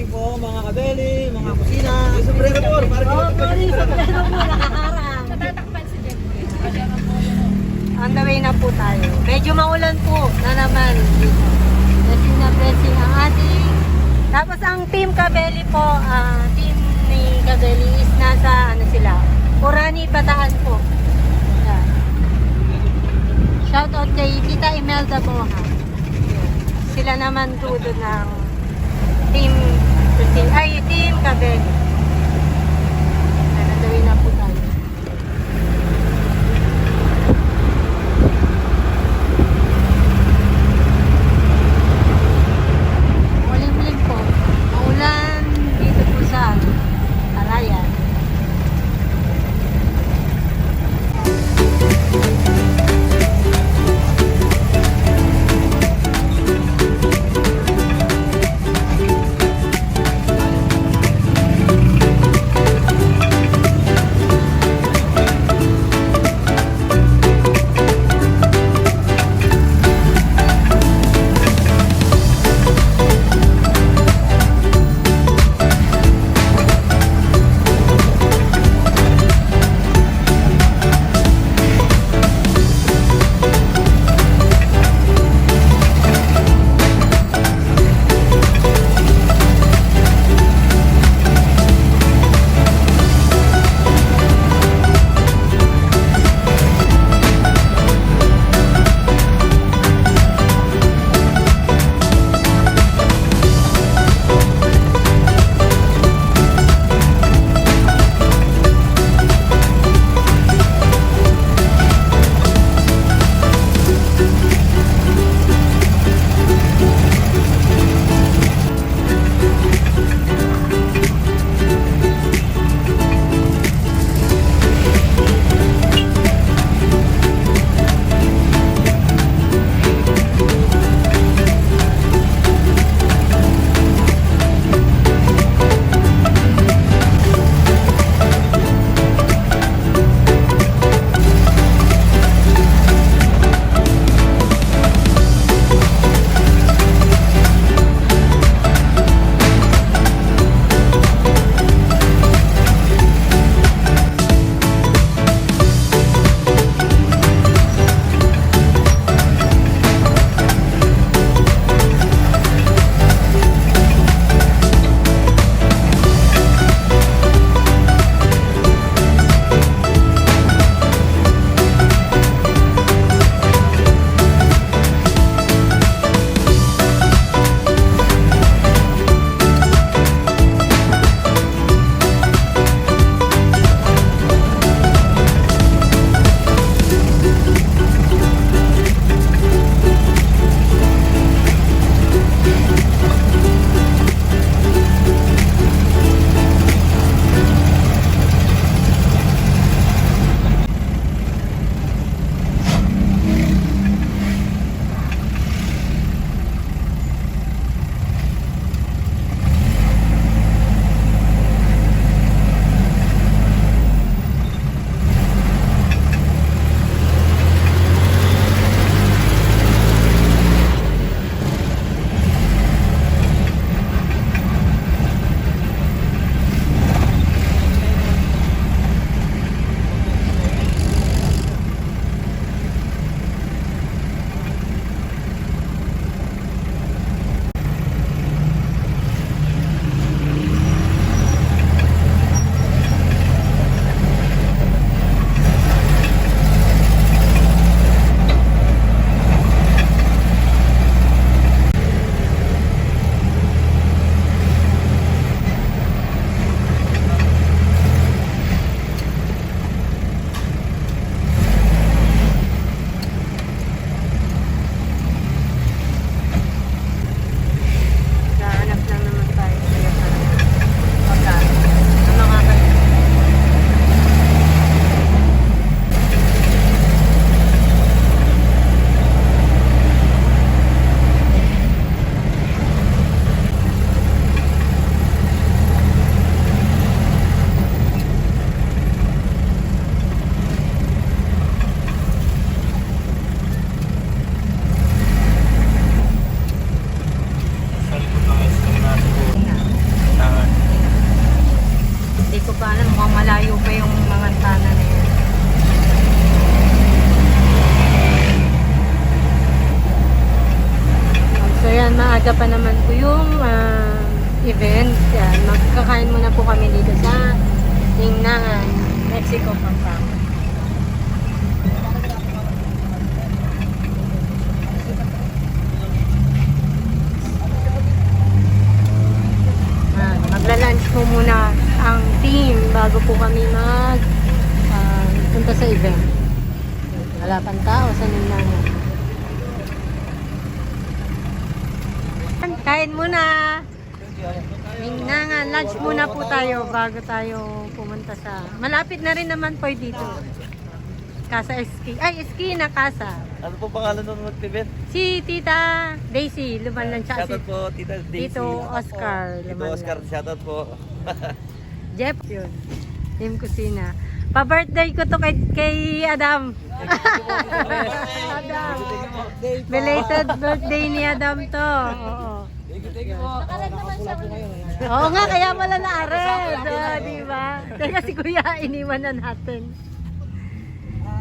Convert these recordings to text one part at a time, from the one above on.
Morning po mga kabeli, mga kusina! May sombrero po! Para Oh, kita sorry, sa plano mo, nakaharang. On the way na po tayo. Medyo maulan po na naman dito. Blessing na blessing ang ating. Tapos ang team Kabeli po, ah, team ni Kabeli is nasa ano sila, Purani Bataan po. Yan. Shout out kay Tita Imelda Boha. Sila naman po doon ng team ay team Kabeli. Ayan, bago po kami mag ah, punta sa event. Wala pang tao sa Ningnangan. Kain muna. Ningnangan, lunch muna po tayo bago tayo pumunta sa... Malapit na rin naman po dito. Casa Eski. Ay, Eski na Casa. Ano po pangalan nung mag-event? Si Tita Daisy, lumalan siya. Si Shoutout po, Tita Daisy. Tito Oscar, Tito. Oscar, shoutout po. Jeff, yun. Team Kusina. Pa-birthday ko to kay, kay Adam. Adam. Belated birthday ni Adam to. Oo. Oo nga, kaya pala na-arrest. Oh, di ba? Teka si Kuya, iniwan na natin.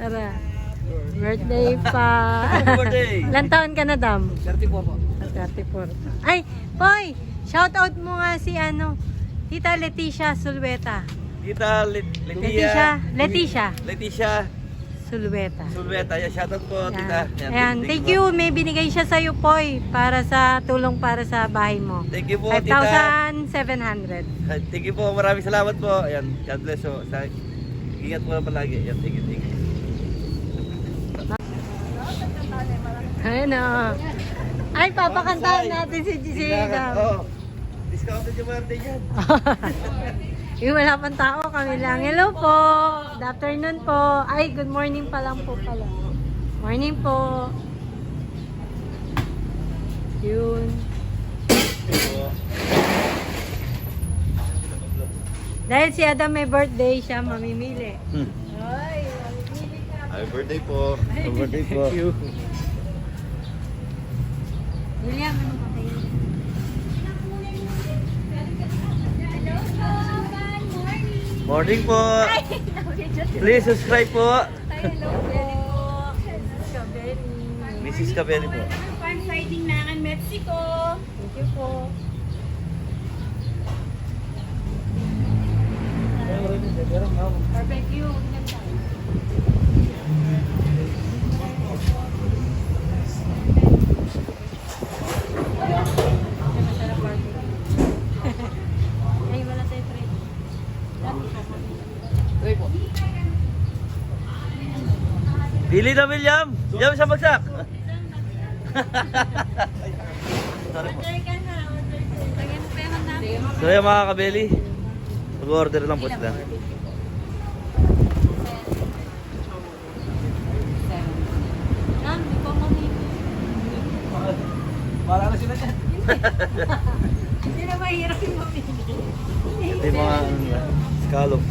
Tara. Birthday pa. Ilan taon ka na, Dam? 34 po. 34. Ay, Poy! Shout out mo nga si ano, Tita Leticia Sulweta. Tita Let Leticia, Leticia. Leticia Sulweta. Sulweta. Yan, shoutout po, Tita. Yan. Yan, Ayan, thank you. May binigay siya sa iyo, Poy, para sa tulong para sa bahay mo. Thank you po, Tita. 5,700. Thank you po. Maraming salamat po. Ayan, God bless po. Sa, ingat po palagi. Yan, thank you, thank you. Ayun o. Ay, papakantahan natin si si Dam. Discounted yung birthday yan. Yung wala pang tao, kami lang. Hello po. Good afternoon po. Ay, good morning pa lang po pala. Morning po. Yun. Dahil si Adam may birthday, siya mamimili. Hmm. Ay, mamimili ka. Happy birthday po. Happy birthday po. Thank you. William, ano pa Morning po. Please subscribe po. Hello po. Strawberry. Mrs. Cabelli po. Farm siding Nangan, Mexico. Thank you po. Barbecue. Ay, wala tayo pre. Pili na William. William sa bagsak. So yan mga kabeli. Mag-order lang po sila. Para na sila dyan. Hindi na mahirap yung mamili. Ito yung mga ano, scallop.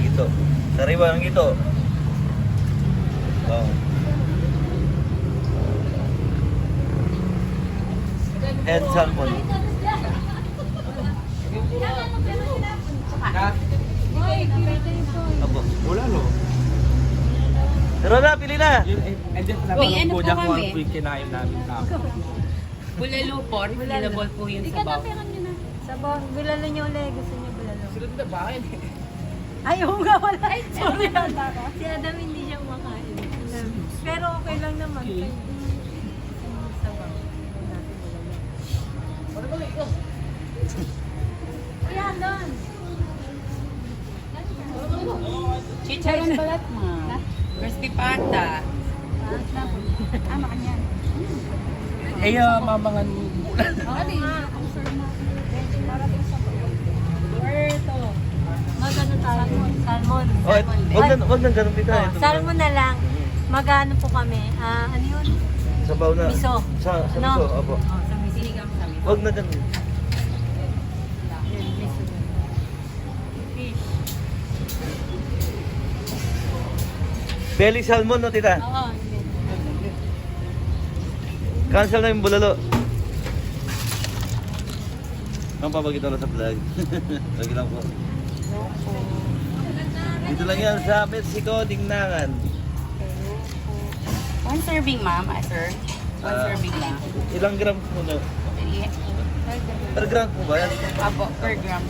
Gito. Sariwa ng gito. Oh. And salmon. Apo. Wala no. Pero na, pili na. May ano po kami. kinain namin kapon. Bulalo po, refillable po yung sabaw. Sabaw, bilalo niyo ulit. Gusto niyo bilalo. Sila na bahay. Ay, oo nga wala. Sorry, Adam. Si Adam hindi siya kumakain. Pero okay lang naman. Sabaw. Kuya, doon. Chicharon balat ma. Crispy pata. Ah, makanyan. Eh, uh, mamangan Oo nga. Puerto. Magano tayo? Salmon. Oh, et- wag na, wag na ganun dito. Oh, Ito salmon na lang. Magano po kami? Ah, ano yun? Sabaw na. Miso. Sa, sa No? miso, opo. Oh, sa miso. Sinigang sa miso. Wag na ganun. Miso. Fish. Belly salmon, no, tita? Oo, hindi. Cancel na yung bulalo. Ang papagito na sa vlog. Lagi lang po. Dito lang yan sa Mexico, Dingnangan. One serving, ma'am, ah, sir. One serving lang. Ilang grams muna? Eh, Per gram po ba yan? Apo, per gram.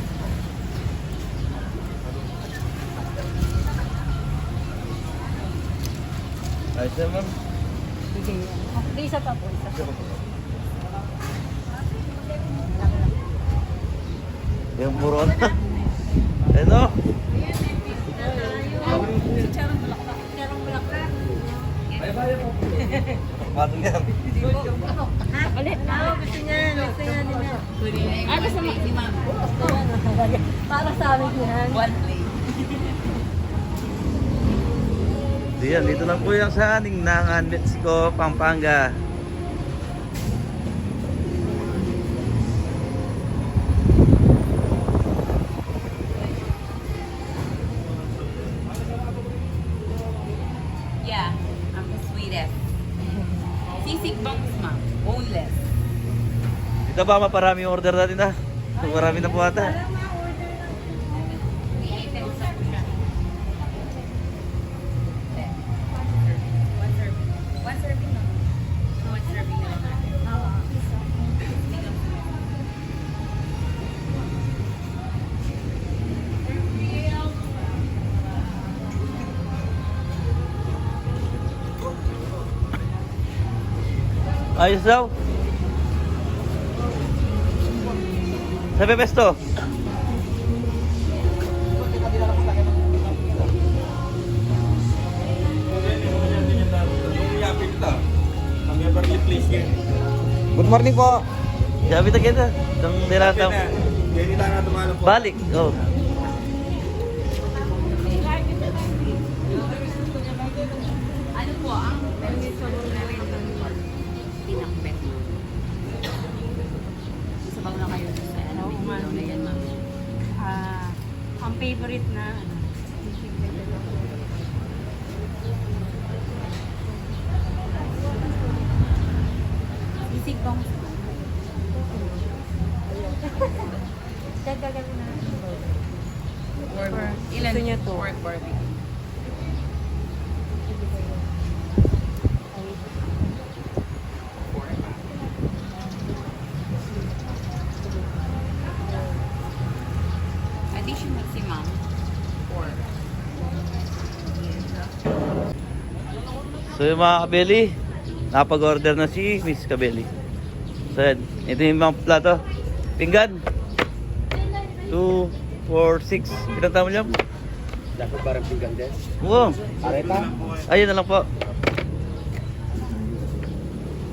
Ayos na ma'am. Sige. Hindi, isa pa po. Isa pa. Yung puro na. Ano? Patong yan. Ulit. Ah, gusto niya. Gusto niya nila. Ah, gusto ma'am. Para sa amin yan. One plate. Diyan, dito lang po yung sa Ningnangan, Mexico, Pampanga. Dito ba maparami yung order natin na? Marami na po ata. May items Sa Pepesto. Good morning po. Sabi na kita. Itong nilataw. Balik. Oh. Favorite na ano, Sisig bang gagawin na. Or, Or, ilan? gusto niya to? Pork barbecue. Four. Additional si ma'am. Four. So yung mga kabeli, napag-order na si Miss Kabeli. So yan, ito yung mga plato. Pinggan. 2, 4, 6. Ilan tama niya? Dapat parang pinggan din. Oo. Areta? Ayun na lang po.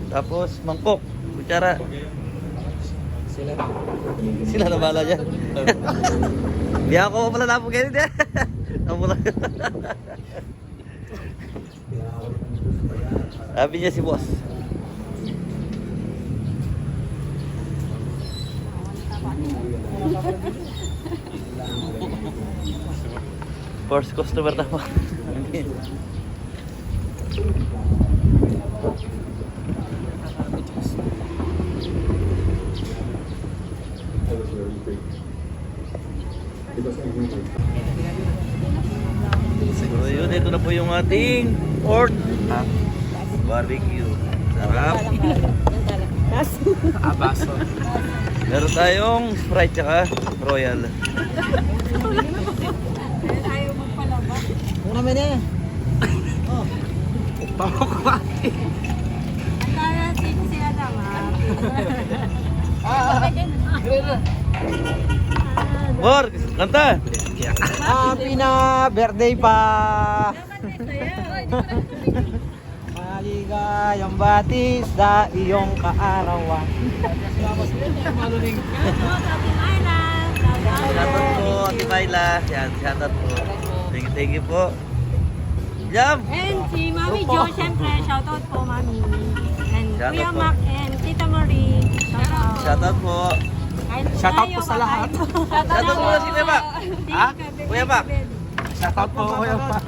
Tapos mangkok, kutsara. Sila. Sila na bala dyan. Di ako pala na po din. Ako lang. Sabi niya si boss. First customer na po. Ito na po yung ating pork barbecue. Sarap. Abaso. Meron tayong Sprite tsaka Royal. Kung namin eh. Ang tara si si Adam ha. Por, kanta! Happy na birthday pa. Maligayang batis sa iyong kaarawan. Shoutout po, Ate Myla. Yan, shoutout po. Thank you, thank you po. Jam! And si Mami Jo, syempre, shoutout po Mami. And Shoutout Kuya po. Mac and Tita Marie, shoutout. Shoutout po. Shoutout po sa lahat. Shoutout po si Kuya Mac. Ha? Kuya Mac. Shoutout po kuya pa.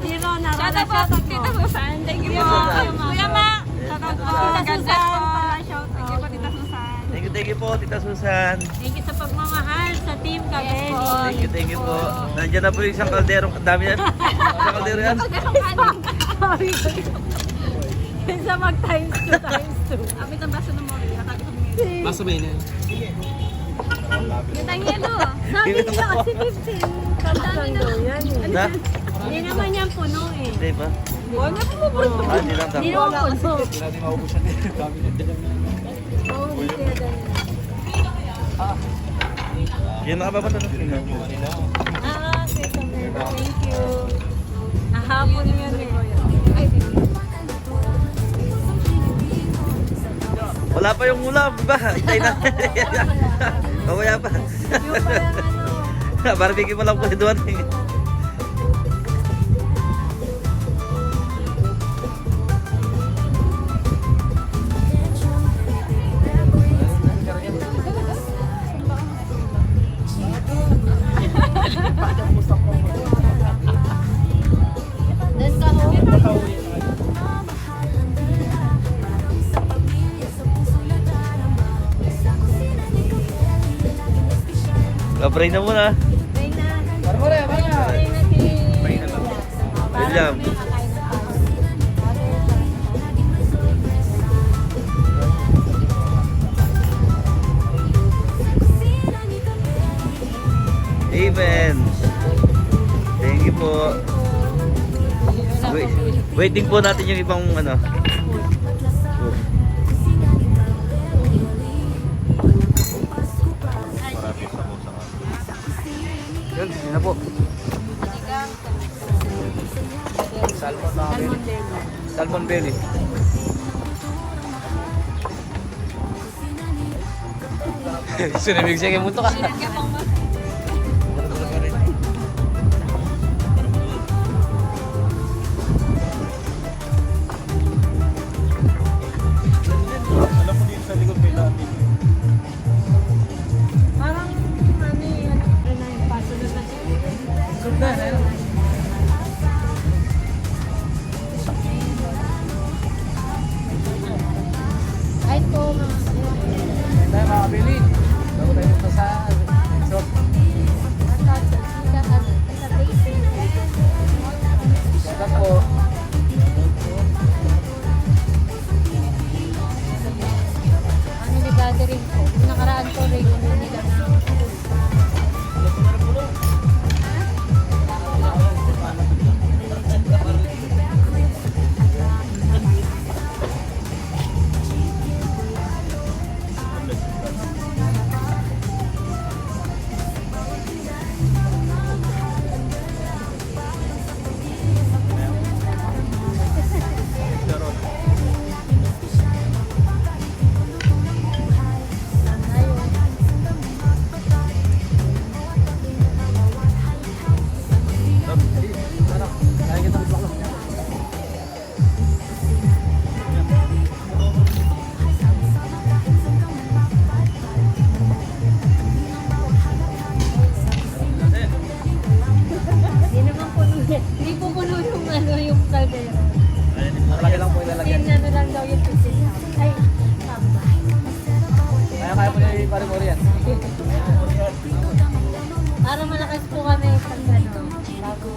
Si Rona, Rona, shoutout po. Tita Susan, thank you po. Kuya Mac, shoutout po. Tita Susan, pala shoutout. Thank you po, Tita Susan. Thank you, thank you po, Tita Susan. Thank you sa pagmamahal sa Team Kabeli. Thank you, thank you po. Nandiyan na po yung isang kaldero. Ang dami yan. Isang kaldero yan. Kaysa mag times 2 times 2. Amit ang baso ng mori. Ko. Baso ba yun? Ganda ang yelo. Sabi nila kasi 15. Kapsang daw yan eh. Na? Hindi naman yan puno eh. Hindi ba? Buwan na po po. Ah, hindi lang Hindi tama. naman puno. Hindi natin maubusan din. Dami na din. Oo, hindi kaya ganyan. Yan nakababa na. Ah, okay. Thank you. Ahapon yan eh. Wala pa yung ulam, ba? Itay na. Mamaya pa. yung parang ano. Barbecue pa lang po doon. Doon ka ho. Kapray na muna. Reyna. Reyna si... William. Amen. Thank you po. Wait, waiting po natin yung ibang ano. Sinamig siya kay Muto ka. Hindi po puno yung ano, yung caldero. Malaki lang po ilalagyan. Sin ano lang daw yung pisis. Ay, tama. Kaya kaya po niya i-parimori yan. Para malakas po kami pag ano, bago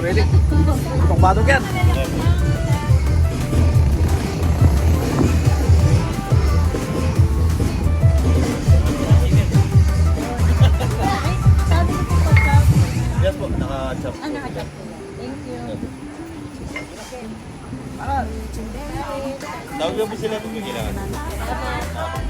Yan. Sabi ko po sa Yes po, naka-chop. Ah, yan. Thank you. Tawag mo sila kung may kailangan.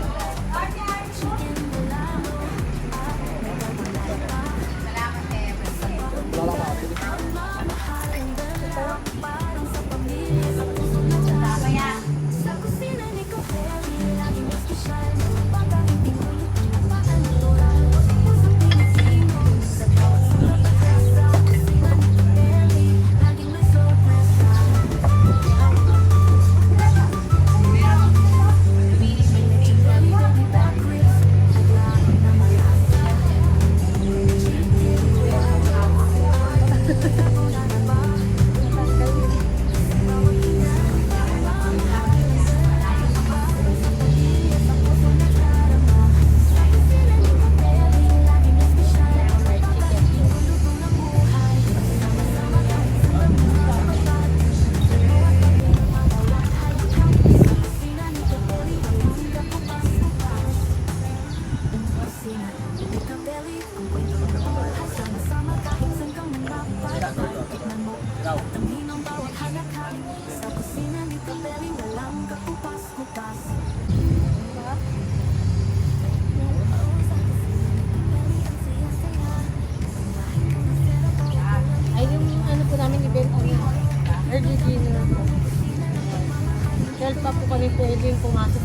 Yung pumasok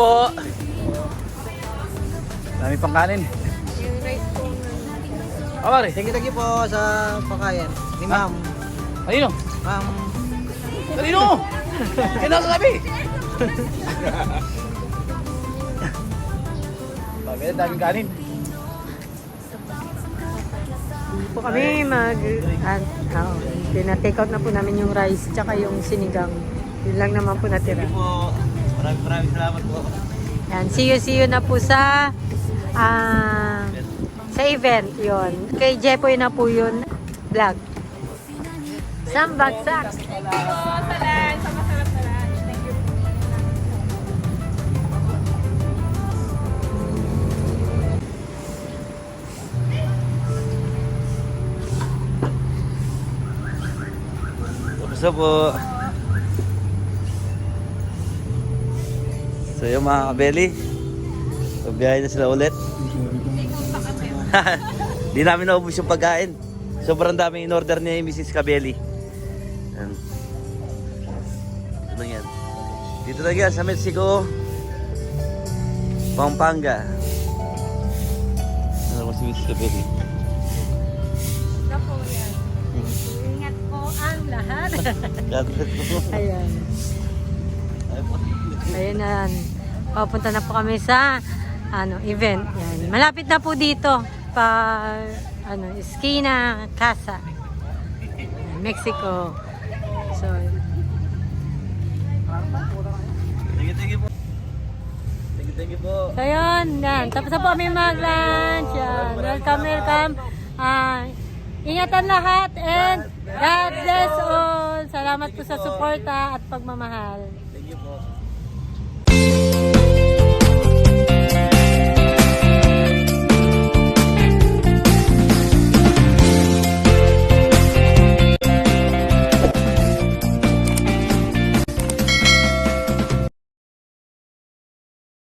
po. Dami pang kanin. Yung rice po. Ah, pare. Thank you, thank you po sa pakayan. Ni ma'am. Kanino? Ma'am. Kanino? Kaya nasa sabi. Sabi, daming kanin. po kami mag at oh, tina-take out na po namin yung rice tsaka yung sinigang. Yun lang naman po natira. po. Maraming maraming salamat po. Yan, see you see you na po sa ah, sa event yon. Kay Jepoy na po yun vlog. Sambagsak. Thank you po sa lunch. Sa masarap na lunch. Thank you. Kamusta po? So yung mga kabeli, pabiyahe na sila ulit. Di namin naubos yung pagkain. Sobrang daming in-order ni Mrs. Kabeli. Yan. Lang yan. Dito lang yan sa Mexico. Pampanga. Ano mo si Mrs. Kabeli? Na po yan. Ingat po ang lahat. Ayan. Ayan na. Papunta na po kami sa ano event. Yan. Malapit na po dito pa ano Esquina Casa. Mexico. So, Thank you, thank you po. Thank you, thank you po. so yun, yan. Tapos na po kami mag-lunch. Welcome, welcome. Ah, ingatan lahat and God bless all. Salamat po sa suporta at pagmamahal. Thank you po.